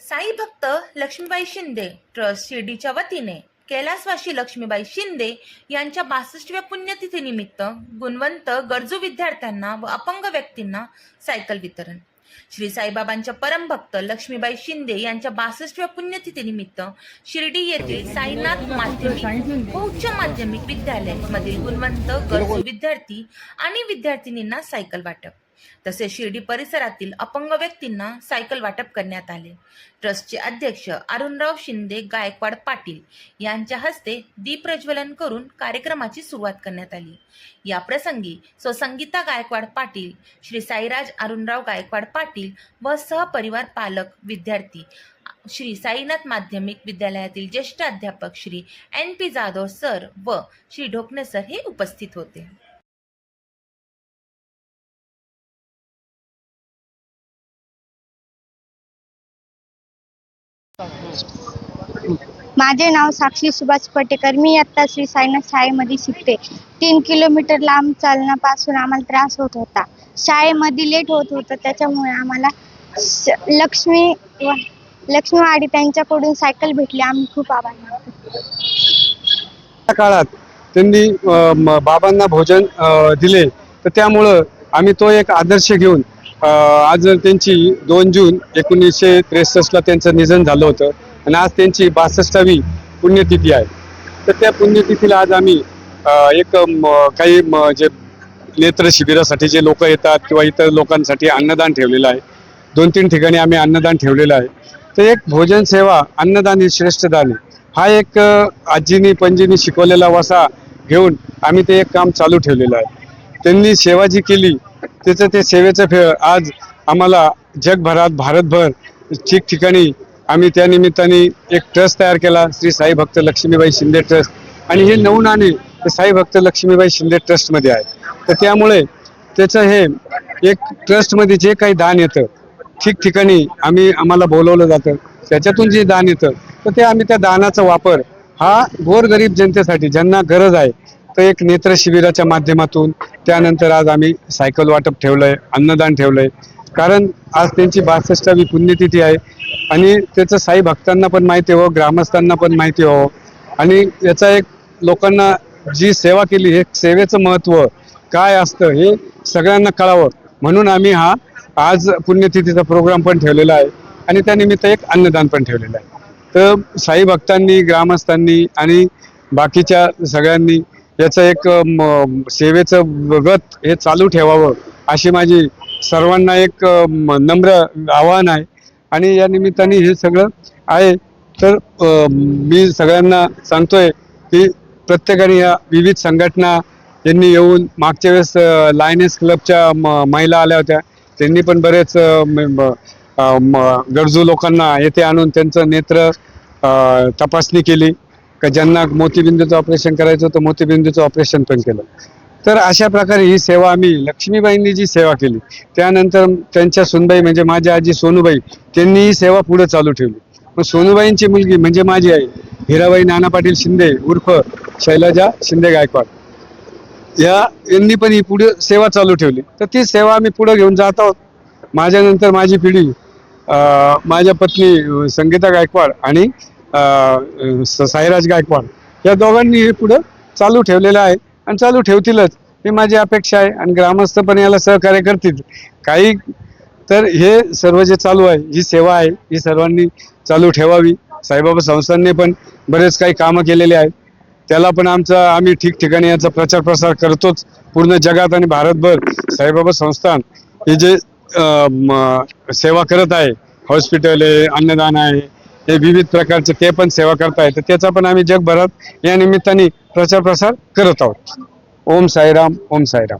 साई भक्त लक्ष्मीबाई शिंदे ट्रस्ट शिर्डीच्या वतीने कैलासवासी लक्ष्मीबाई शिंदे यांच्या बासष्टव्या पुण्यतिथीनिमित्त गुणवंत गरजू विद्यार्थ्यांना व अपंग व्यक्तींना सायकल वितरण. श्री साईबाबांच्या परमभक्त लक्ष्मीबाई शिंदे यांच्या बासष्टव्या पुण्यतिथीनिमित्त शिर्डी येथील साईनाथ माध्यमिक व उच्च माध्यमिक विद्यालय मधील गुणवंत गरजू विद्यार्थी आणि विद्यार्थिनींना सायकल वाटप. तसेच शिर्डी परिसरातील अपंग व्यक्तींना सायकल वाटप करण्यात आले. ट्रस्टचे अध्यक्ष अरुणराव शिंदे गायकवाड पाटील यांच्या हस्ते दीपप्रज्वलन करून कार्यक्रमाची सुरुवात करण्यात आली. या प्रसंगी स्वसंगीता गायकवाड पाटील श्री साईराज अरुणराव गायकवाड पाटील व सहपरिवार पालक विद्यार्थी श्री साईनाथ माध्यमिक विद्यालयातील ज्येष्ठ अध्यापक Shri N P Jadhav sir व श्री ढोकणे सर हे उपस्थित होते. माझे नाव साक्षी सुभाष पटेकर. मी आता श्री साईनाथ शाळेमध्ये शिकते. तीन किलोमीटर लांब चालण्यापासून आम्हाला त्रास होत होता. शाळेमध्ये लेट होत होतं. त्याच्यामुळे आम्हाला लक्ष्मी व लक्ष्मीवाडी त्यांच्याकडून सायकल भेटली. आम्ही खूप आभार त्या काळात त्यांनी बाबांना भोजन दिले. तर त्यामुळं आम्ही तो एक आदर्श घेऊन आज त्यांची दोन जून एकोणीसशे त्रेसष्टला त्यांचं निधन झालं होतं आणि आज त्यांची बासष्टावी पुण्यतिथी आहे. तर त्या पुण्यतिथीला आज आम्ही एक म, काही म, जे नेत्र शिबिरासाठी जे लोक येतात किंवा इतर लोकांसाठी अन्नदान ठेवलेलं आहे. दोन तीन ठिकाणी आम्ही अन्नदान ठेवलेलं आहे. तर एक भोजन सेवा अन्नदान हे श्रेष्ठ दान हा एक आजीनी पंजीनी शिकवलेला वसा घेऊन आम्ही ते एक काम चालू ठेवलेलं आहे. त्यांनी सेवा जी केली त्याचं ते सेवेचं फेळ आज आम्हाला जगभरात भारतभर ठिकठिकाणी आम्ही त्या निमित्ताने एक ट्रस्ट तयार केला श्री साई भक्त लक्ष्मीबाई शिंदे ट्रस्ट. आणि हे नऊ नाणे साई भक्त लक्ष्मीबाई शिंदे ट्रस्टमध्ये आहे तर त्यामुळे त्याचं हे एक ट्रस्टमध्ये जे काही दान येतं ठिकठिकाणी आम्ही आम्हाला बोलवलं जातं. त्याच्यातून जे दान येतं तर ते आम्ही त्या दानाचा वापर हा गोरगरीब जनतेसाठी ज्यांना गरज आहे तर एक नेत्र शिबिराच्या माध्यमातून त्यानंतर आज आम्ही सायकल वाटप ठेवलंय अन्नदान ठेवलंय. कारण आज त्यांची बासष्टावी पुण्यतिथी आहे आणि त्याचं साई भक्तांना पण माहिती हो ग्रामस्थांना पण माहिती हो आणि याचा एक लोकांना जी सेवा केली हे सेवेचं महत्त्व काय असतं हे सगळ्यांना कळावं. म्हणून आम्ही हा आज पुण्यतिथीचा प्रोग्राम पण ठेवलेला आहे आणि त्यानिमित्त एक अन्नदान पण ठेवलेलं आहे. तर साई भक्तांनी ग्रामस्थांनी आणि बाकीच्या सगळ्यांनी याचं एक म, सेवेचं व्रत हे चालू ठेवावं अशी माझी सर्वांना एक नम्र आव्हान आहे. आणि या निमित्ताने हे सगळं आहे. तर मी सगळ्यांना सांगतोय की प्रत्येकाने या विविध संघटना यांनी येऊन मागच्या वेळेस लायनेस क्लबच्या म- महिला आल्या होत्या. त्यांनी पण बरेच म- गरजू लोकांना येथे आणून त्यांचं नेत्र तपासणी केली. का ज्यांना मोतीबिंदूचं ऑपरेशन करायचं होतं मोतीबिंदूचं ऑपरेशन पण केलं. तर अशा प्रकारे ही सेवा आम्ही लक्ष्मीबाईंनी जी सेवा केली त्यानंतर त्यांच्या सुनबाई म्हणजे माझ्या आजी सोनूबाई त्यांनी ही सेवा पुढे चालू ठेवली. मग सोनूबाईंची मुलगी म्हणजे माझी आई हिराबाई नाना पाटील शिंदे उर्फ शैलजा शिंदे गायकवाड. या यांनी पण ही पुढे सेवा चालू ठेवली. तर ती सेवा आम्ही पुढे घेऊन जात आहोत. माझ्यानंतर माझी पिढी माझ्या पत्नी संगीता गायकवाड आणि साईराज गायकवाड. या दोघांनी हे पुढं चालू ठेवलेलं आहे. आणि चालू ठेवतीलच. ही माझी अपेक्षा आहे. आणि ग्रामस्थ पण याला सहकार्य करतील. काही तर हे सर्व जे चालू आहे ही सेवा आहे ही सर्वांनी चालू ठेवावी. साईबाबा संस्थांनी पण बरेच काही कामं केलेले आहेत. त्याला पण आमचा आम्ही ठिकठिकाणी याचा प्रचार प्रसार करतोच. पूर्ण जगात आणि भारतभर साईबाबा संस्थान हे जे सेवा करत आहे. हॉस्पिटल आहे अन्नदान आहे हे विविध प्रकारचे ते पण सेवा करताय तर त्याचा पण आम्ही जगभरात या निमित्ताने प्रचार प्रसार करत आहोत. ओम साईराम ओम साईराम.